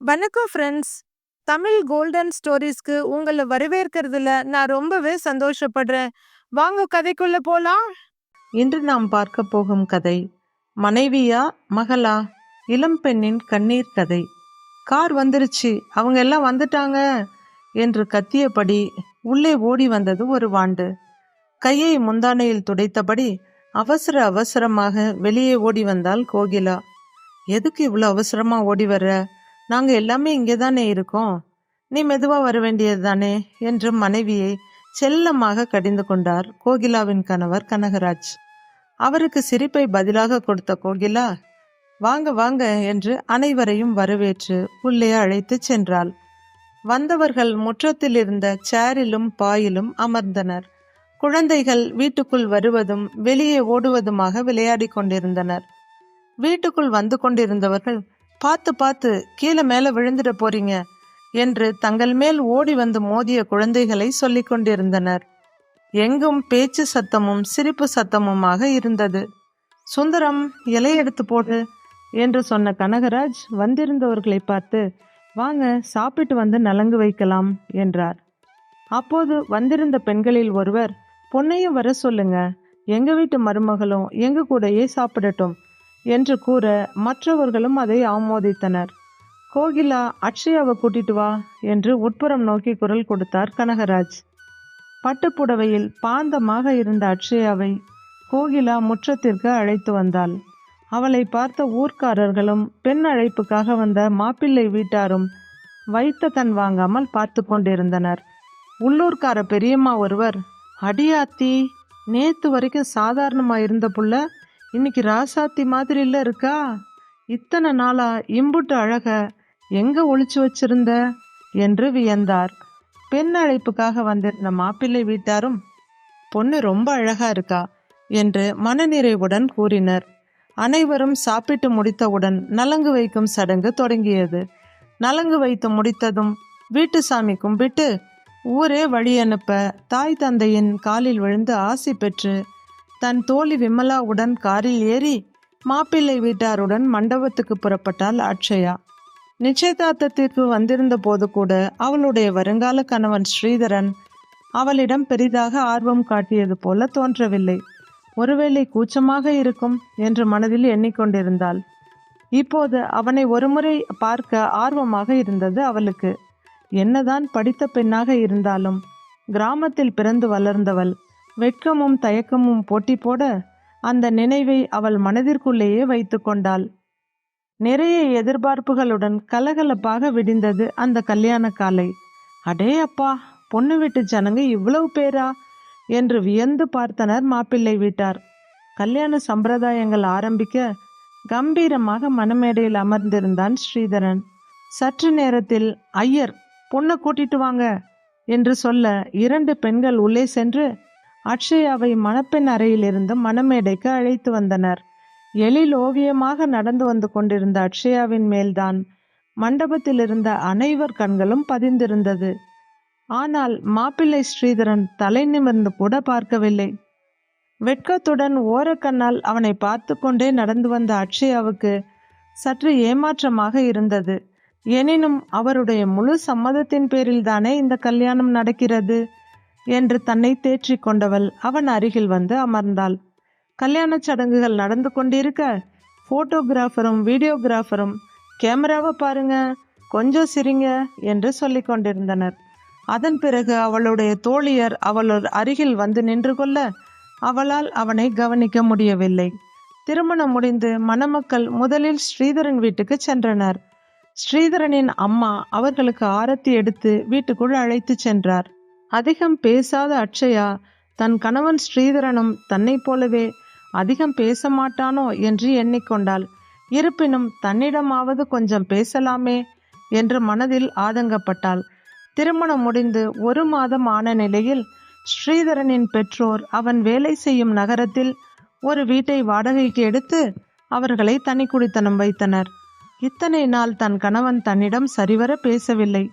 வணக்கம் friends Tamil golden ஸ்டோரிஸ்க்கு உங்களை வரவேற்கிறதுல நான் ரொம்பவே சந்தோஷப்படுறேன். வாங்க கதைக்குள்ள போலாம். இன்று நாம் பார்க்க போகும் கதை மனைவியா மகளா இளம் பெண்ணின் கண்ணீர் கதை. கார் வந்துருச்சு அவங்க எல்லாம் வந்துட்டாங்க என்று கத்தியபடி உள்ளே ஓடி வந்தது ஒரு வாண்டு. கையை முந்தானையில் துடைத்தபடி அவசர அவசரமாக வெளியே ஓடி வந்தாள் கோகிலா. எதுக்கு இவ்வளோ அவசரமா ஓடி வர்ற? நாங்கள் எல்லாமே இங்கே தானே இருக்கோம். நீ மெதுவாக வர வேண்டியது தானே? என்று மனைவியை செல்லமாக கடிந்து கொண்டார் கோகிலாவின் கணவர் கனகராஜ். அவருக்கு சிரிப்பை பதிலாக கொடுத்த கோகிலா வாங்க வாங்க என்று அனைவரையும் வரவேற்று உள்ளே அழைத்துச் சென்றாள். வந்தவர்கள் முற்றத்தில் இருந்த சேரிலும் பாயிலும் அமர்ந்தனர். குழந்தைகள் வீட்டுக்குள் வருவதும் வெளியே ஓடுவதுமாக விளையாடிக் கொண்டிருந்தனர். வீட்டுக்குள் வந்து கொண்டிருந்தவர்கள் பார்த்து பார்த்து கீழே மேலே விழுந்துட போறீங்க என்று தங்கள் மேல் ஓடி வந்து மோதிய குழந்தைகளை சொல்லிக் கொண்டிருந்தனர். எங்கும் பேச்சு சத்தமும் சிரிப்பு சத்தமுமாக இருந்தது. சுந்தரம் இலை எடுத்து போடு என்று சொன்ன கனகராஜ் வந்திருந்தவர்களை பார்த்து வாங்க சாப்பிட்டு வந்து நலங்கு வைக்கலாம் என்றார். அப்போது வந்திருந்த பெண்களில் ஒருவர் பொன்னையும் வர சொல்லுங்க. எங்க வீட்டு மருமகளும் எங்க கூடயே சாப்பிடட்டும். என்று கூற மற்றவர்களும் அதை ஆமோதித்தனர். கோகிலா அக்ஷயாவை கூட்டிட்டு வா என்று உட்புறம் நோக்கி குரல் கொடுத்தார் கனகராஜ். பட்டுப்புடவையில் பாந்தமாக இருந்த அக்ஷயாவை கோகிலா முற்றத்திற்கு அழைத்து வந்தாள். அவளை பார்த்த ஊர்க்காரர்களும் பெண் அழைப்புக்காக வந்த மாப்பிள்ளை வீட்டாரும் வைத்த கண் வாங்காமல் பார்த்து கொண்டிருந்தனர். உள்ளூர்கார பெரியம்மா ஒருவர் அடியாத்தி நேத்து வரைக்கும் சாதாரணமாக இருந்த புள்ள இன்னைக்கு ராசாத்தி மாதிரி இல்லை இருக்கா? இத்தனை நாளா இம்புட்டு அழக எங்க ஒளிச்சு வச்சிருந்த? என்று வியந்தார். பெண் அழைப்புக்காக வந்திருந்த மாப்பிள்ளை வீட்டாரும் பொண்ணு ரொம்ப அழகா இருக்கா? என்று மனநிறைவுடன் கூறினர். அனைவரும் சாப்பிட்டு முடித்தவுடன் நலங்கு வைக்கும் சடங்கு தொடங்கியது. நலங்கு வைத்து முடித்ததும் வீட்டு சாமி கும்பிட்டு ஊரே வழி அனுப்ப தாய் தந்தையின் காலில் விழுந்து ஆசி பெற்று தன் தோழி விமலாவுடன் காரில் ஏறி மாப்பிள்ளை வீட்டாருடன் மண்டபத்துக்கு புறப்பட்டாள் அக்ஷயா. நிச்சயதார்த்தத்திற்கு வந்திருந்த போது கூட அவளுடைய வருங்கால கணவன் ஸ்ரீதரன் அவளிடம் பெரிதாக ஆர்வம் காட்டியது போல தோன்றவில்லை. ஒருவேளை கூச்சமாக இருக்கும் என்று மனதில் எண்ணிக்கொண்டிருந்தாள். இப்போது அவனை ஒருமுறை பார்க்க ஆர்வமாக இருந்தது அவளுக்கு. என்னதான் படித்த பெண்ணாக இருந்தாலும் கிராமத்தில் பிறந்து வளர்ந்தவள் வெட்கமும் தயக்கமும் போட்டி போட அந்த நினைவை அவள் மனதிற்குள்ளேயே வைத்து கொண்டாள். நிறைய எதிர்பார்ப்புகளுடன் கலகலப்பாக விடிந்தது அந்த கல்யாண காலை. அடே அப்பா பொண்ணு வீட்டு ஜனங்க இவ்வளவு பேரா? என்று வியந்து பார்த்தனர் மாப்பிள்ளை வீட்டார். கல்யாண சம்பிரதாயங்கள் ஆரம்பிக்க கம்பீரமாக மணமேடையில் அமர்ந்திருந்தான் ஸ்ரீதரன். சற்று நேரத்தில் ஐயர் பொண்ணை கூட்டிட்டு வாங்க என்று சொல்ல இரண்டு பெண்கள் உள்ளே சென்று அக்ஷயாவை மணப்பெண் அறையிலிருந்து மணமேடைக்கு அழைத்து வந்தனர். எழில் ஓவியமாக நடந்து வந்து கொண்டிருந்த அக்ஷயாவின் மேல்தான் மண்டபத்தில் இருந்த அனைவர் கண்களும் பதிந்திருந்தது. ஆனால் மாப்பிள்ளை ஸ்ரீதரன் தலை நிமிர்ந்து கூட பார்க்கவில்லை. வெட்கத்துடன் ஓரக்கண்ணால் அவனை பார்த்து கொண்டே நடந்து வந்த அக்ஷயாவுக்கு சற்று ஏமாற்றமாக இருந்தது. எனினும் அவருடைய முழு சம்மதத்தின் பேரில் தானே இந்த கல்யாணம் நடக்கிறது? என்று தன்னை தேற்றிக் கொண்டவள் அவன் அருகில் வந்து அமர்ந்தாள். கல்யாணச் சடங்குகள் நடந்து கொண்டிருக்க போட்டோகிராஃபரும் வீடியோகிராஃபரும் கேமராவை பாருங்க கொஞ்சம் சிரிங்க என்று சொல்லி கொண்டிருந்தனர். அதன் பிறகு அவளுடைய தோழியர் அவளோர் அருகில் வந்து நின்று கொள்ள அவளால் அவனை கவனிக்க முடியவில்லை. திருமணம் முடிந்து மணமக்கள் முதலில் ஸ்ரீதரன் வீட்டுக்கு சென்றனர். ஸ்ரீதரனின் அம்மா அவர்களுக்கு ஆரத்தி எடுத்து வீட்டுக்குள் அழைத்து சென்றார். அதிகம் பேசாத அட்சயா தன் கணவன் ஸ்ரீதரனும் தன்னைப் போலவே அதிகம் பேச மாட்டானோ என்று எண்ணிக்கொண்டாள். இருப்பினும் தன்னிடமாவது கொஞ்சம் பேசலாமே என்று மனதில் ஆதங்கப்பட்டாள். திருமணம் முடிந்து ஒரு மாதம் ஆன நிலையில் ஸ்ரீதரனின் பெற்றோர் அவன் வேலை செய்யும் நகரத்தில் ஒரு வீட்டை வாடகைக்கு எடுத்து அவர்களை தனி குடித்தனம் வைத்தனர். இத்தனை நாள் தன் கணவன் தன்னிடம் சரிவர பேசவில்லை.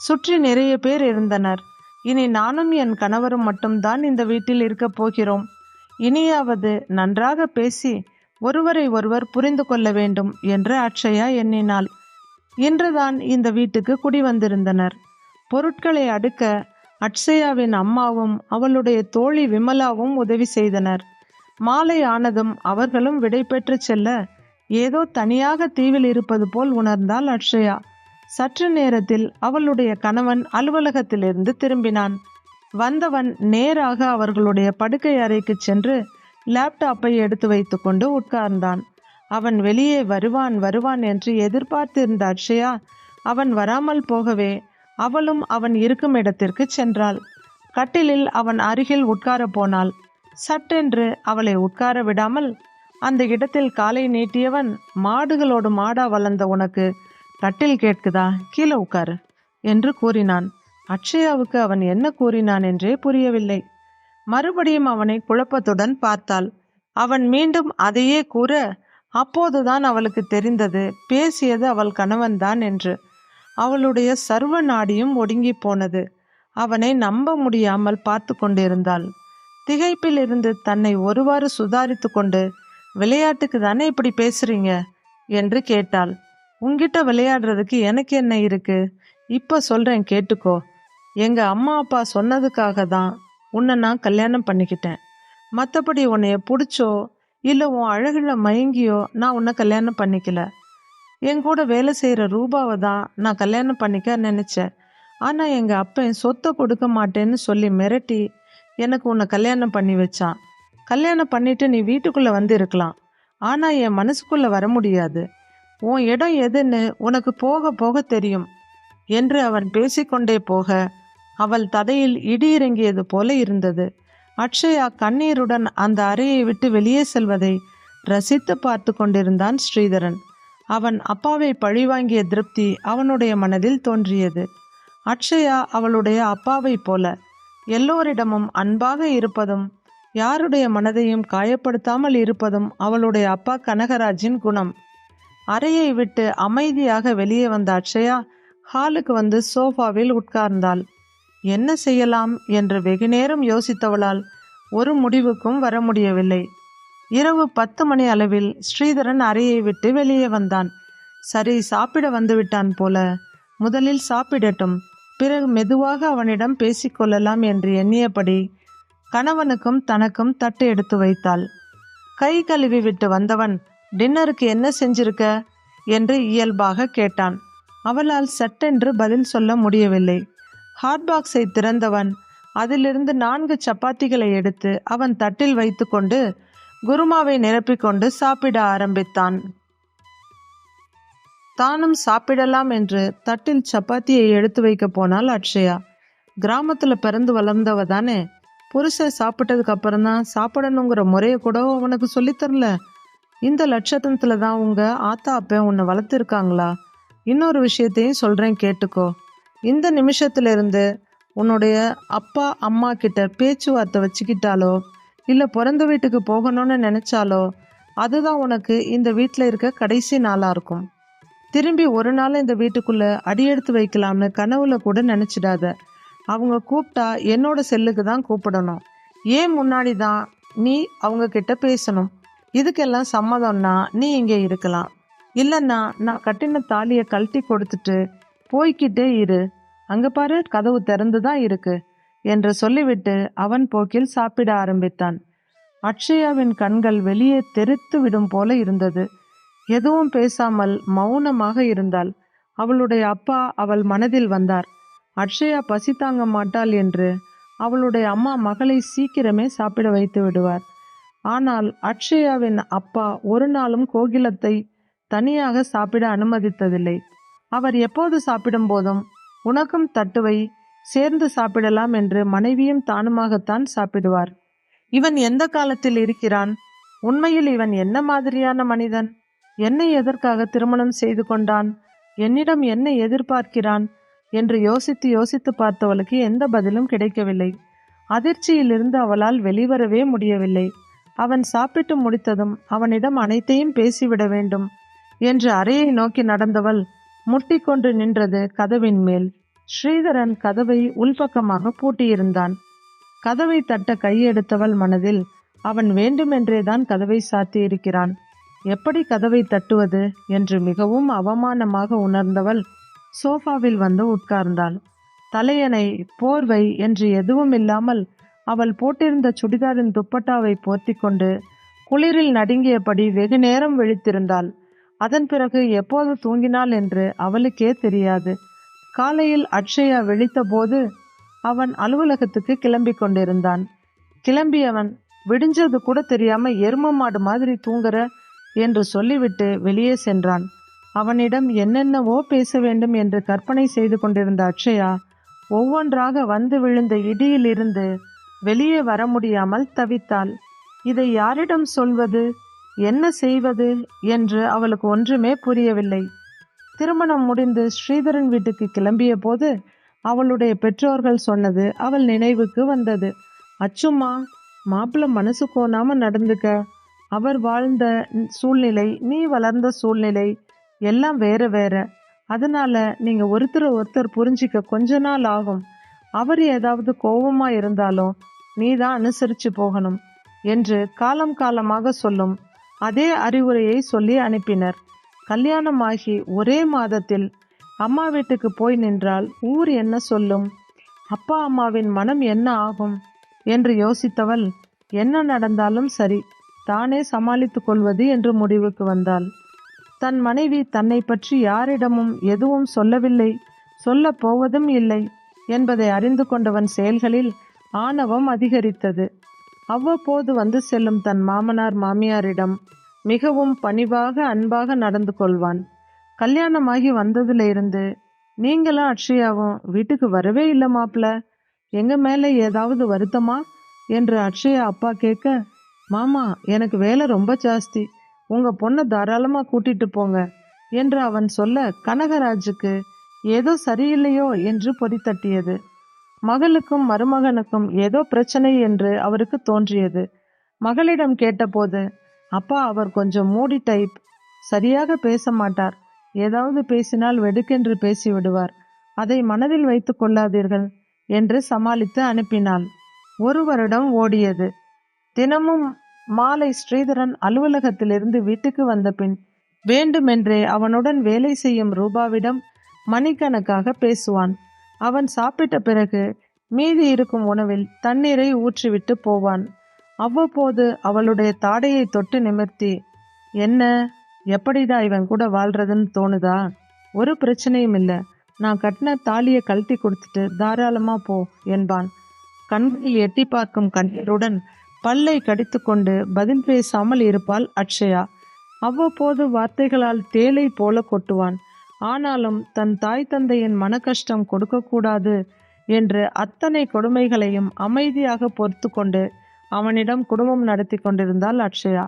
சுற்றி நிறைய பேர் இருந்தனர். இனி நானும் என் கணவரும் மட்டும்தான் இந்த வீட்டில் இருக்கப் போகிறோம். இனியாவது நன்றாக பேசி ஒருவரை ஒருவர் புரிந்து கொள்ள வேண்டும் என்று அக்ஷயா எண்ணினாள். இன்றுதான் இந்த வீட்டுக்கு குடி வந்திருந்தனர். பொருட்களை அடுக்க அட்சயாவின் அம்மாவும் அவளுடைய தோழி விமலாவும் உதவி செய்தனர். மாலை ஆனதும் அவர்களும் விடை பெற்று செல்ல ஏதோ தனியாக தீவில் இருப்பது போல் உணர்ந்தாள் அக்ஷயா. சற்று நேரத்தில் அவளுடைய கணவன் அலுவலகத்திலிருந்து திரும்பினான். வந்தவன் நேராக அவர்களுடைய படுக்கை அறைக்கு சென்று லேப்டாப்பை எடுத்து வைத்துக்கொண்டு உட்கார்ந்தான். அவன் வெளியே வருவான் வருவான் என்று எதிர்பார்த்திருந்த அக்ஷயா அவன் வராமல் போகவே அவளும் அவன் இருக்கும் இடத்திற்கு சென்றாள். கட்டிலில் அவன் அருகில் உட்கார போனாள். சட்டென்று அவளை உட்கார விடாமல் அந்த இடத்தில் காலை நீட்டியவன் மாடுகளோடு மாடா வளர்ந்த உனக்கு கட்டில் கேட்குதா? கீழே உட்காரு என்று கூறினான். அக்ஷயாவுக்கு அவன் என்ன கூறினான் என்றே புரியவில்லை. மறுபடியும் அவனை குழப்பத்துடன் பார்த்தாள். அவன் மீண்டும் அதையே கூற அப்போதுதான் அவளுக்கு தெரிந்தது. பேசியது அவள் கணவன்தான் என்று. அவளுடைய சர்வ நாடியும் ஒடுங்கி போனது. அவனை நம்ப முடியாமல் பார்த்து கொண்டிருந்தாள். திகைப்பில் இருந்து தன்னை ஒருவாறு சுதாரித்து கொண்டு விளையாட்டுக்கு தானே இப்படி பேசுறீங்க? என்று கேட்டாள். உங்ககிட்ட விளையாடுறதுக்கு எனக்கு என்ன இருக்கு? இப்போ சொல்கிறேன் கேட்டுக்கோ. எங்கள் அம்மா அப்பா சொன்னதுக்காக தான் உன்னை நான் கல்யாணம் பண்ணிக்கிட்டேன். மற்றபடி உன்னைய பிடிச்சோ இல்லை உன் அழகில் மயங்கியோ நான் உன்னை கல்யாணம் பண்ணிக்கல. என் கூட வேலை செய்கிற ரூபாவை தான் நான் கல்யாணம் பண்ணிக்க நினச்சேன். ஆனால் எங்கள் அப்பன் சொத்தை கொடுக்க மாட்டேன்னு சொல்லி மிரட்டி எனக்கு உன்னை கல்யாணம் பண்ணி வச்சான். கல்யாணம் பண்ணிட்டு நீ வீட்டுக்குள்ளே வந்து இருக்கலாம். ஆனால் என் மனசுக்குள்ளே வர முடியாது. உன் இடம் எதுன்னு உனக்கு போக போக தெரியும் என்று அவன் பேசிக்கொண்டே போக அவள் ததையில் இடி இறங்கியது போல இருந்தது. அக்ஷயா கண்ணீருடன் அந்த அறையை விட்டு வெளியே செல்வதை ரசித்து பார்த்து கொண்டிருந்தான் ஸ்ரீதரன். அவன் அப்பாவை பழிவாங்கிய திருப்தி அவனுடைய மனதில் தோன்றியது. அக்ஷயா அவளுடைய அப்பாவைப் போல எல்லோரிடமும் அன்பாக இருப்பதும் யாருடைய மனதையும் காயப்படுத்தாமல் இருப்பதும் அவளுடைய அப்பா கனகராஜின் குணம். அறையை விட்டு அமைதியாக வெளியே வந்த அக்ஷயா ஹாலுக்கு வந்து சோஃபாவில் உட்கார்ந்தாள். என்ன செய்யலாம்? என்று வெகுநேரம் யோசித்தவளால் ஒரு முடிவுக்கும் வர முடியவில்லை. இரவு பத்து மணி அளவில் ஸ்ரீதரன் அறையை விட்டு வெளியே வந்தான். சரி சாப்பிட வந்து விட்டான் போல. முதலில் சாப்பிடட்டும். பிறகு மெதுவாக அவனிடம் பேசிக்கொள்ளலாம் என்று எண்ணியபடி கணவனுக்கும் தனக்கும் தட்டு எடுத்து வைத்தாள். கை கழுவி விட்டு வந்தவன் டின்னருக்கு என்ன செஞ்சிருக்க? என்று இயல்பாக கேட்டான். அவளால் சட்டென்று பதில் சொல்ல முடியவில்லை. ஹாட் பாக்ஸை திறந்தவன் அதிலிருந்து நான்கு சப்பாத்திகளை எடுத்து அவன் தட்டில் வைத்துக்கொண்டு குருமாவை நிரப்பிக்கொண்டு சாப்பிட ஆரம்பித்தான். தானும் சாப்பிடலாம் என்று தட்டில் சப்பாத்தியை எடுத்து வைக்க போனாள் அக்ஷயா. கிராமத்தில் பிறந்து வளர்ந்தவ தானே புருஷன் சாப்பிட்டதுக்கு அப்புறம் தான் சாப்பிடணுங்கிற முறையை கூட உனக்கு சொல்லித்தரல இந்த லட்சத்தனத்தில் தான் உங்கள் ஆத்தா அப்ப உன்னை வளர்த்துருக்காங்களா? இன்னொரு விஷயத்தையும் சொல்கிறேன் கேட்டுக்கோ. இந்த நிமிஷத்துலேருந்து உன்னுடைய அப்பா அம்மா கிட்ட பேச்சுவார்த்தை வச்சுக்கிட்டாலோ இல்லை பிறந்த வீட்டுக்கு போகணும்னு நினச்சாலோ அதுதான் உனக்கு இந்த வீட்டில் இருக்க கடைசி நாளாக இருக்கும். திரும்பி ஒரு நாள் இந்த வீட்டுக்குள்ளே அடியெடுத்து வைக்கலாம்னு கனவுல கூட நினச்சிடாத. அவங்க கூப்பிட்டா என்னோட செல்லுக்கு தான் கூப்பிடணும். ஏன் முன்னாடி தான் நீ அவங்க கிட்ட பேசணும்? இதுக்கெல்லாம் சம்மதம்னா நீ இங்கே இருக்கலாம். இல்லைன்னா நான் கட்டின தாலியை கழட்டி கொடுத்துட்டு போய்க்கிட்டே இரு. அங்கே பாரு கதவு திறந்து தான் இருக்கு என்று சொல்லிவிட்டு அவன் போக்கில் சாப்பிட ஆரம்பித்தான். அக்ஷயாவின் கண்கள் வெளியே தெரித்து விடும் போல இருந்தது. எதுவும் பேசாமல் மௌனமாக இருந்தாள். அவளுடைய அப்பா அவள் மனதில் வந்தார். அக்ஷயா பசி தாங்க மாட்டாள் என்று அவளுடைய அம்மா மகளை சீக்கிரமே சாப்பிட வைத்து விடுவார். ஆனால் அக்ஷயாவின் அப்பா ஒரு நாளும் கோகிலத்தை தனியாக சாப்பிட அனுமதித்ததில்லை. அவர் எப்போது சாப்பிடும் போதும் உனக்கும் தட்டுவை சேர்ந்து சாப்பிடலாம் என்று மனைவியும் தானுமாகத்தான் சாப்பிடுவார். இவன் எந்த காலத்தில் இருக்கிறான்? உண்மையில் இவன் என்ன மாதிரியான மனிதன்? என்னை எதற்காக திருமணம் செய்து கொண்டான்? என்னிடம் என்ன எதிர்பார்க்கிறான்? என்று யோசித்து யோசித்து பார்த்தவளுக்கு எந்த பதிலும் கிடைக்கவில்லை. அதிர்ச்சியிலிருந்து அவளால் வெளிவரவே முடியவில்லை. அவன் சாப்பிட்டு முடித்ததும் அவனிடம் அனைத்தையும் பேசிவிட வேண்டும் என்று அறையை நோக்கி நடந்தவள் முட்டிக்கொண்டு நின்றது கதவின் மேல். ஸ்ரீதரன் கதவை உள்பக்கமாக பூட்டியிருந்தான். கதவை தட்ட கையெடுத்தவள் மனதில் அவன் வேண்டுமென்றேதான் கதவை சாத்தியிருக்கிறான். எப்படி கதவை தட்டுவது? என்று மிகவும் அவமானமாக உணர்ந்தவள் சோஃபாவில் வந்து உட்கார்ந்தாள். தலையணை போர்வை என்று எதுவும் இல்லாமல் அவள் போட்டிருந்த சுடிதாரின் துப்பட்டாவை போர்த்தி கொண்டு குளிரில் நடுங்கியபடி வெகு நேரம் விழித்திருந்தாள். அதன் பிறகு எப்போது தூங்கினாள் என்று அவளுக்கே தெரியாது. காலையில் அக்ஷயா விழித்தபோது அவன் அலுவலகத்துக்கு கிளம்பி கொண்டிருந்தான். கிளம்பியவன் விடிஞ்சது கூட தெரியாம எரும மாடு மாதிரி தூங்குற என்று சொல்லிவிட்டு வெளியே சென்றான். அவனிடம் என்னென்னவோ பேச வேண்டும் என்று கற்பனை செய்து கொண்டிருந்த அக்ஷயா ஒவ்வொன்றாக வந்து விழுந்த இடியிலிருந்து வெளியே வர முடியாமல் தவித்தாள். இதை யாரிடம் சொல்வது? என்ன செய்வது? என்று அவளுக்கு ஒன்றுமே புரியவில்லை. திருமணம் முடிந்து ஸ்ரீதரன் வீட்டுக்கு கிளம்பிய போது அவளுடைய பெற்றோர்கள் சொன்னது அவள் நினைவுக்கு வந்தது. அச்சும்மா மாப்பிள்ள மனசு கோணாம நடந்துக்க. அவர் வாழ்ந்த சூழ்நிலை நீ வளர்ந்த சூழ்நிலை எல்லாம் வேற வேற. அதனால நீங்க ஒருத்தர் ஒருத்தர் புரிஞ்சிக்க கொஞ்ச நாள் ஆகும். அவர் ஏதாவது கோபமா இருந்தாலும் நீதான் அனுசரித்து போகணும் என்று காலம் காலமாக சொல்லும் அதே அறிவுரையை சொல்லி அனுப்பினர். கல்யாணமாகி ஒரே மாதத்தில் அம்மா வீட்டுக்கு போய் நின்றால் ஊர் என்ன சொல்லும்? அப்பா அம்மாவின் மனம் என்ன ஆகும்? என்று யோசித்தவள் என்ன நடந்தாலும் சரி தானே சமாளித்து கொள்வது என்று முடிவுக்கு வந்தாள். தன் மனைவி தன்னை பற்றி யாரிடமும் எதுவும் சொல்லவில்லை சொல்லப் போவதும் இல்லை என்பதை அறிந்து கொண்டவன் செயல்களில் ஆணவம் அதிகரித்தது. அவ்வப்போது வந்து செல்லும் தன் மாமனார் மாமியாரிடம் மிகவும் பணிவாக அன்பாக நடந்து கொள்வான். கல்யாணமாகி வந்ததுல இருந்து நீங்களும் அக்ஷயாவும் வீட்டுக்கு வரவே இல்லை மாப்பிள. எங்க மேலே ஏதாவது வருத்தமா? என்று அக்ஷயா அப்பா கேட்க மாமா எனக்கு வேலை ரொம்ப ஜாஸ்தி. உங்க பொண்ணை தாராளமாக கூட்டிட்டு போங்க என்று அவன் சொல்ல கனகராஜுக்கு ஏதோ சரியில்லையோ என்று பொறி தட்டியது. மகளுக்கும் மருமகனுக்கும் ஏதோ பிரச்சனை என்று அவருக்கு தோன்றியது. மகளிடம் கேட்டபோது அப்பா அவர் கொஞ்சம் மூடி டைப் சரியாக பேச மாட்டார். ஏதாவது பேசினால் வெடுக்கென்று பேசிவிடுவார் அதை மனதில் வைத்து கொள்ளாதீர்கள் என்று சமாளித்து அனுப்பினாள். ஒரு வருடம் ஓடியது. தினமும் மாலை ஸ்ரீதரன் அலுவலகத்திலிருந்து வீட்டுக்கு வந்த பின் வேண்டுமென்றே அவனுடன் வேலை செய்யும் ரூபாவிடம் மணிக்கணக்காக பேசுவான். அவன் சாப்பிட்ட பிறகு மீதி இருக்கும் உணவில் தண்ணீரை ஊற்றிவிட்டு போவான். அவ்வப்போது அவளுடைய தாடையை தொட்டு நிமிர்த்தி என்ன? எப்படிடா இவன் கூட வாழ்றதுன்னு தோணுதா? ஒரு பிரச்சனையும் இல்லை. நான் கட்டின தாலியை கழட்டி கொடுத்துட்டு தாராளமா போ என்பான். கண்களில் எட்டி பார்க்கும் கண்ணீருடன் பல்லை கடித்துக்கொண்டு பதில் பேசாமல் இருப்பாள் அக்ஷயா. அவ்வப்போது வார்த்தைகளால் தேலை போல கொட்டுவான். ஆனாலும் தன் தாய் தந்தையின் மன கஷ்டம் கொடுக்கக்கூடாது என்று அத்தனை கொடுமைகளையும் அமைதியாக பொறுத்து கொண்டு அவனிடம் குடும்பம் நடத்தி கொண்டிருந்தாள் அக்ஷயா.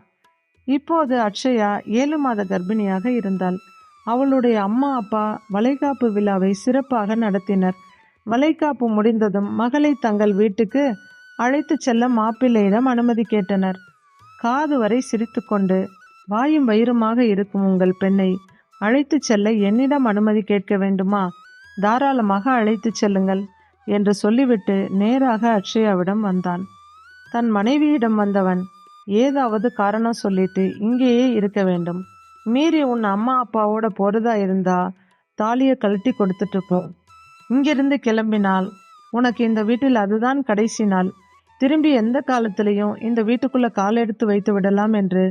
இப்போது அக்ஷயா ஏழு மாத கர்ப்பிணியாக இருந்தாள். அவளுடைய அம்மா அப்பா வளைகாப்பு விழாவை சிறப்பாக நடத்தினர். வளைகாப்பு முடிந்ததும் மகளை தங்கள் வீட்டுக்கு அழைத்துச் செல்ல மாப்பிள்ளையிடம் அனுமதி கேட்டனர். காது வரை சிரித்துக்கொண்டு வாயும் வயிறுமாக இருக்கும் உங்கள் பெண்ணை அழைத்துச் செல்ல என்னிடம் அனுமதி கேட்க வேண்டுமா? தாராளமாக அழைத்துச் செல்லுங்கள் என்று சொல்லிவிட்டு நேராக அக்ஷயாவிடம் வந்தான். தன் மனைவியிடம் வந்தவன் ஏதாவது காரணம் சொல்லிட்டு இங்கேயே இருக்க வேண்டும். மீறி உன் அம்மா அப்பாவோட போறதா இருந்தா தாலியை கழட்டி கொடுத்துட்டு போ. இங்கிருந்து கிளம்பினால் உனக்கு இந்த வீட்டில் அதுதான் கடைசி நாள். திரும்பி எந்த காலத்திலையும் இந்த வீட்டுக்குள்ள கால் எடுத்து வைத்து விடலாம் என்று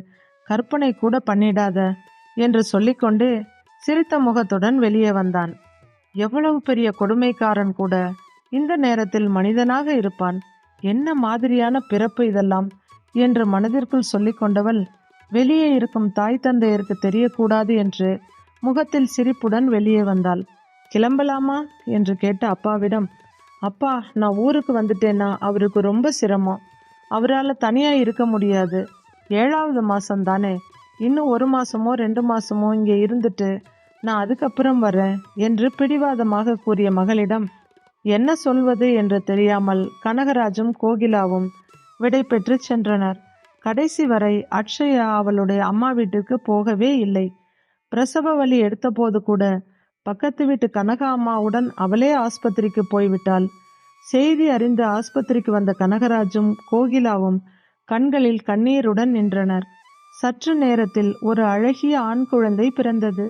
கற்பனை கூட பண்ணிடாத. என்று சொல்லிக்கொண்டு சிரித்த முகத்துடன் வெளியே வந்தான். எவ்வளவு பெரிய கொடுமைக்காரன் கூட. இந்த நேரத்தில் மனிதனாக இருப்பான். என்ன மாதிரியான பிறப்பு இதெல்லாம்? என்று மனதிற்குள் சொல்லிக்கொண்டவள் வெளியே இருக்கும் தாய் தந்தையருக்கு தெரியக்கூடாது என்று முகத்தில் சிரிப்புடன் வெளியே வந்தாள். கிளம்பலாமா? என்று கேட்ட அப்பாவிடம் அப்பா நான் ஊருக்கு வந்துட்டேன்னா அவருக்கு ரொம்ப சிரமம். அவரால் தனியாக இருக்க முடியாது. ஏழாவது மாதம் தானே இன்னும் ஒரு மாசமோ ரெண்டு மாசமோ இங்கே இருந்துட்டு நான் அதுக்கப்புறம் வரேன் என்று பிடிவாதமாக கூறிய மகளிடம் என்ன சொல்வது என்று தெரியாமல் கனகராஜும் கோகிலாவும் விடை பெற்று சென்றனர். கடைசி வரை அக்ஷயா அவளுடைய அம்மா வீட்டுக்கு போகவே இல்லை. பிரசவ வலி எடுத்தபோது கூட பக்கத்து வீட்டு கனகா அம்மாவுடன் அவளே ஆஸ்பத்திரிக்கு போய்விட்டாள். செய்தி அறிந்து ஆஸ்பத்திரிக்கு வந்த கனகராஜும் கோகிலாவும் கண்களில் கண்ணீருடன் நின்றனர். சற்று நேரத்தில் ஒரு அழகிய ஆண் குழந்தை பிறந்தது.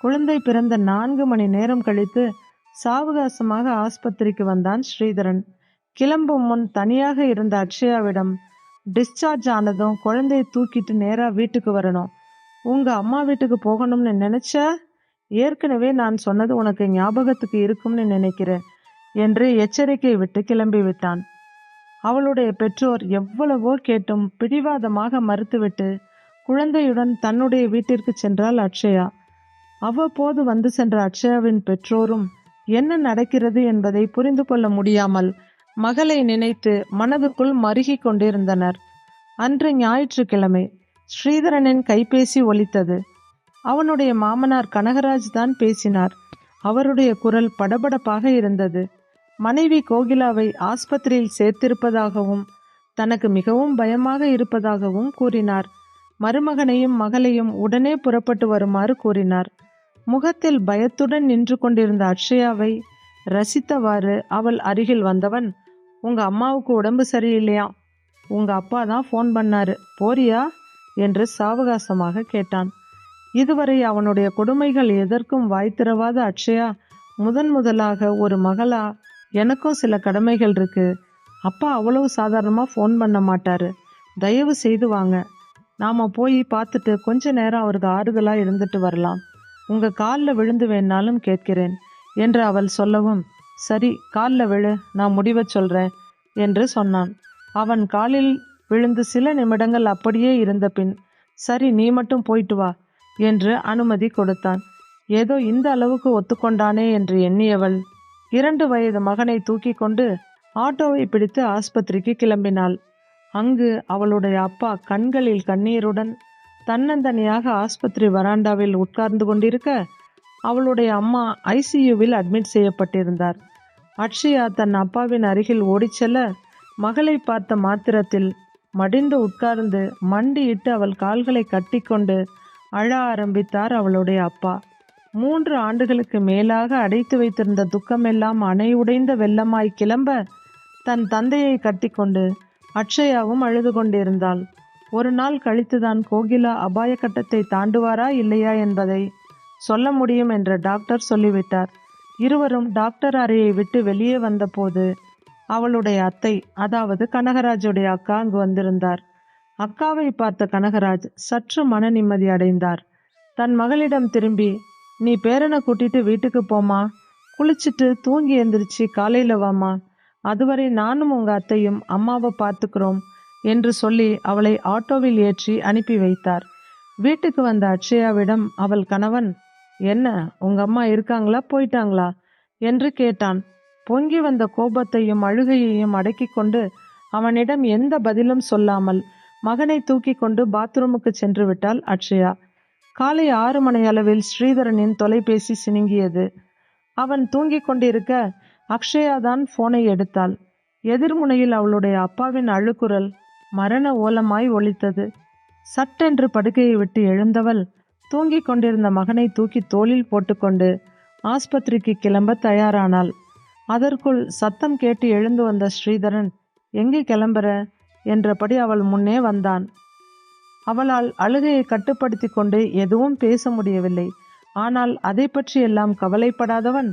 குழந்தை பிறந்த நான்கு மணி நேரம் கழித்து சாவகாசமாக ஆஸ்பத்திரிக்கு வந்தான் ஸ்ரீதரன். கிளம்பும் முன் தனியாக இருந்த அக்ஷயாவிடம் டிஸ்சார்ஜ் ஆனதும் குழந்தையை தூக்கிட்டு நேராக வீட்டுக்கு வரணும். உங்க அம்மா வீட்டுக்கு போகணும்னு நினைச்ச? ஏற்கனவே நான் சொன்னது உனக்கு ஞாபகத்துக்கு இருக்கும்னு நினைக்கிறேன் என்று எச்சரிக்கை விட்டு கிளம்பிவிட்டான் அவளுடைய பெற்றோர் எவ்வளவோ கேட்டும் பிடிவாதமாக மறுத்துவிட்டு குழந்தையுடன் தன்னுடைய வீட்டிற்கு சென்றாள் அக்ஷயா. அவ்வப்போது வந்து சென்ற அக்ஷயாவின் பெற்றோரும் என்ன நடக்கிறது என்பதை புரிந்து கொள்ள முடியாமல் மகளை நினைத்து மனதுக்குள் மருகிக் கொண்டிருந்தனர். அன்று ஞாயிற்றுக்கிழமை ஸ்ரீதரனின் கைபேசி ஒலித்தது. அவனுடைய மாமனார் கனகராஜ் தான் பேசினார். அவருடைய குரல் படபடப்பாக இருந்தது. மனைவி கோகிலாவை ஆஸ்பத்திரியில் சேர்த்திருப்பதாகவும் தனக்கு மிகவும் பயமாக இருப்பதாகவும் கூறினார். மருமகனையும் மகளையும் உடனே புறப்பட்டு வருமாறு கூறினார். முகத்தில் பயத்துடன் நின்று கொண்டிருந்த அக்ஷயாவை ரசித்தவாறு அவள் அருகில் வந்தவன் உங்க அம்மாவுக்கு உடம்பு சரியில்லையா? உங்க அப்பா தான் ஃபோன் பண்ணாரு. போறியா? என்று சாவகாசமாக கேட்டான். இதுவரை அவனுடைய கொடுமைகள் எதற்கும் வாய் திறவாத அக்ஷயா முதன் முதலாக ஒரு மகளா? எனக்கும் சில கடமைகள் இருக்கு. அப்பா அவ்வளவு சாதாரணமாக ஃபோன் பண்ண மாட்டாரு. தயவு செய்து வாங்க. நாம போய் பார்த்துட்டு கொஞ்ச நேரம் அவரது ஆறுதலாக இருந்துட்டு வரலாம். உங்க காலில் விழுந்து வேணாலும் கேட்கிறேன் என்று அவள் சொல்லவும் சரி காலில் விழு நான் முடிவை சொல்றேன் என்று சொன்னான். அவன் காலில் விழுந்து சில நிமிடங்கள் அப்படியே இருந்த பின் சரி நீ மட்டும் போயிட்டு வா என்று அனுமதி கொடுத்தான். ஏதோ இந்த அளவுக்கு ஒத்துக்கொண்டானே என்று எண்ணியவள். இரண்டு வயது மகனை தூக்கி கொண்டு ஆட்டோவை பிடித்து ஆஸ்பத்திரிக்கு கிளம்பினாள். அங்கு அவளுடைய அப்பா கண்களில் கண்ணீருடன் தன்னந்தனியாக ஆஸ்பத்திரி வராண்டாவில் உட்கார்ந்து கொண்டிருக்க அவளுடைய அம்மா ஐசியூவில் அட்மிட் செய்யப்பட்டிருந்தார். அக்ஷயா தன் அப்பாவின் அருகில் ஓடிச் செல்ல மகளை பார்த்த மாத்திரத்தில் மடிந்து உட்கார்ந்து மண்டியிட்டு அவள் கால்களை கட்டிக்கொண்டு அழ ஆரம்பித்தார் அவளுடைய அப்பா. மூன்று ஆண்டுகளுக்கு மேலாக அடைத்து வைத்திருந்த துக்கமெல்லாம் அணை உடைந்த வெள்ளமாய் கிளம்ப தன் தந்தையை கட்டிக்கொண்டு அக்ஷயாவும் அழுது கொண்டிருந்தாள். ஒரு நாள் கழித்துதான் கோகிலா அபாய கட்டத்தை தாண்டுவாரா இல்லையா என்பதை சொல்ல முடியும் என்ற டாக்டர் சொல்லிவிட்டார். இருவரும் டாக்டர் அறையை விட்டு வெளியே வந்தபோது அவளுடைய அத்தை அதாவது கனகராஜுடைய அக்கா அங்கு வந்திருந்தார். அக்காவை பார்த்த கனகராஜ் சற்று மன நிம்மதி அடைந்தார். தன் மகளிடம் திரும்பி நீ பேரனை கூட்டிட்டு வீட்டுக்கு போமா குளிச்சுட்டு தூங்கி எந்திரிச்சு காலையில வாமா அதுவரை நானும் உங்க அத்தையும் அம்மாவை பார்த்துக்கிறோம் என்று சொல்லி அவளை ஆட்டோவில் ஏற்றி அனுப்பி வைத்தார். வீட்டுக்கு வந்த அக்ஷயாவிடம் அவள் கணவன் என்ன உங்க அம்மா இருக்காங்களா? போயிட்டாங்களா? என்று கேட்டான். பொங்கி வந்த கோபத்தையும் அழுகையையும் அடக்கி கொண்டு அவனிடம் எந்த பதிலும் சொல்லாமல் மகனை தூக்கி கொண்டு பாத்ரூமுக்கு சென்று விட்டாள் அக்ஷயா காலை ஆறு மணி அளவில் ஸ்ரீதரனின் தொலைபேசி சினுங்கியது. அவன் தூங்கிக் கொண்டிருக்க அக்ஷயா தான் போனை எடுத்தாள். எதிர்முனையில் அவளுடைய அப்பாவின் அழுக்குரல் மரண ஓலமாய் ஒலித்தது. சட்டென்று படுக்கையை விட்டு எழுந்தவள் தூங்கிக் கொண்டிருந்த மகனை தூக்கி தோளில் போட்டுக்கொண்டு ஆஸ்பத்திரிக்கு கிளம்ப தயாரானாள். அதற்குள் சத்தம் கேட்டு எழுந்து வந்த ஸ்ரீதரன் எங்கே கிளம்புற? என்றபடி அவள் முன்னே வந்தான். அவளால் அழுகையை கட்டுப்படுத்தி கொண்டு எதுவும் பேச முடியவில்லை. ஆனால் அதை பற்றியெல்லாம் கவலைப்படாதவன்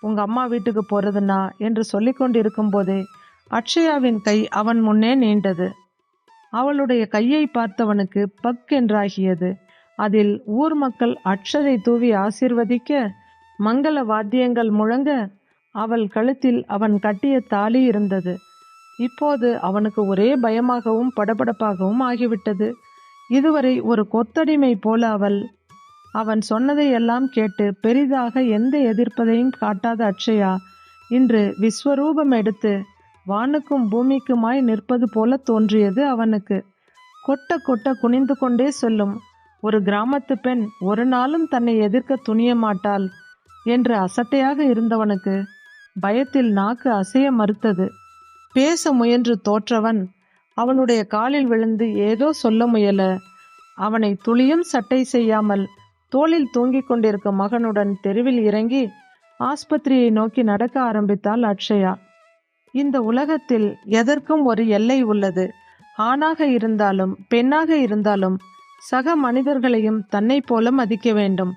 உங்கள் அம்மா வீட்டுக்கு போகிறதுனா என்று சொல்லி கொண்டிருக்கும்போதே அக்ஷயாவின் கை அவன் முன்னே நீண்டது. அவளுடைய கையை பார்த்தவனுக்கு பக் என்றாகியது. அதில் ஊர் மக்கள் அக்ஷதை தூவி ஆசீர்வதிக்க மங்கள வாத்தியங்கள் முழங்க அவள் கழுத்தில் அவன் கட்டிய தாலி இருந்தது. இப்போது அவனுக்கு ஒரே பயமாகவும் படபடப்பாகவும் ஆகிவிட்டது. இதுவரை ஒரு கொத்தடிமை போல அவள் அவன் சொன்னதை எல்லாம் கேட்டு பெரிதாக எந்த எதிர்ப்பதையும் காட்டாத அக்ஷயா இன்று விஸ்வரூபம் எடுத்து வானுக்கும் பூமிக்குமாய் நிற்பது போல தோன்றியது அவனுக்கு. கொட்ட கொட்ட குனிந்து கொண்டே சொல்லும் ஒரு கிராமத்து பெண் ஒரு நாளும் தன்னை எதிர்க்க துணிய மாட்டாள் என்று அசட்டையாக இருந்தவனுக்கு பயத்தில் நாக்கு அசைய மறுத்தது. பேச முயன்று தோற்றவன் அவனுடைய காலில் விழுந்து ஏதோ சொல்ல முயல அவனை துளியும் சட்டை செய்யாமல் தோளில் தூங்கிக் கொண்டிருக்கும் மகனுடன் தெருவில் இறங்கி ஆஸ்பத்திரியை நோக்கி நடக்க ஆரம்பித்தாள் அக்ஷயா. இந்த உலகத்தில் எதற்கும் ஒரு எல்லை உள்ளது. ஆணாக இருந்தாலும் பெண்ணாக இருந்தாலும் சக மனிதர்களையும் தன்னைப் போல மதிக்க வேண்டும்.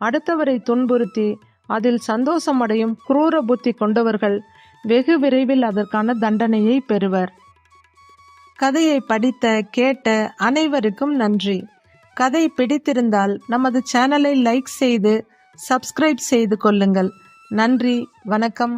அடுத்தவரை துன்புறுத்தி அதில் சந்தோஷமடையும் குரூர புத்தி கொண்டவர்கள் வெகு விரைவில் அதற்கான தண்டனையை பெறுவர். கதையை படித்த கேட்ட அனைவருக்கும் நன்றி. கதை பிடித்திருந்தால் நமது சேனலை லைக் செய்து சப்ஸ்கிரைப் செய்து கொள்ளுங்கள். நன்றி வணக்கம்.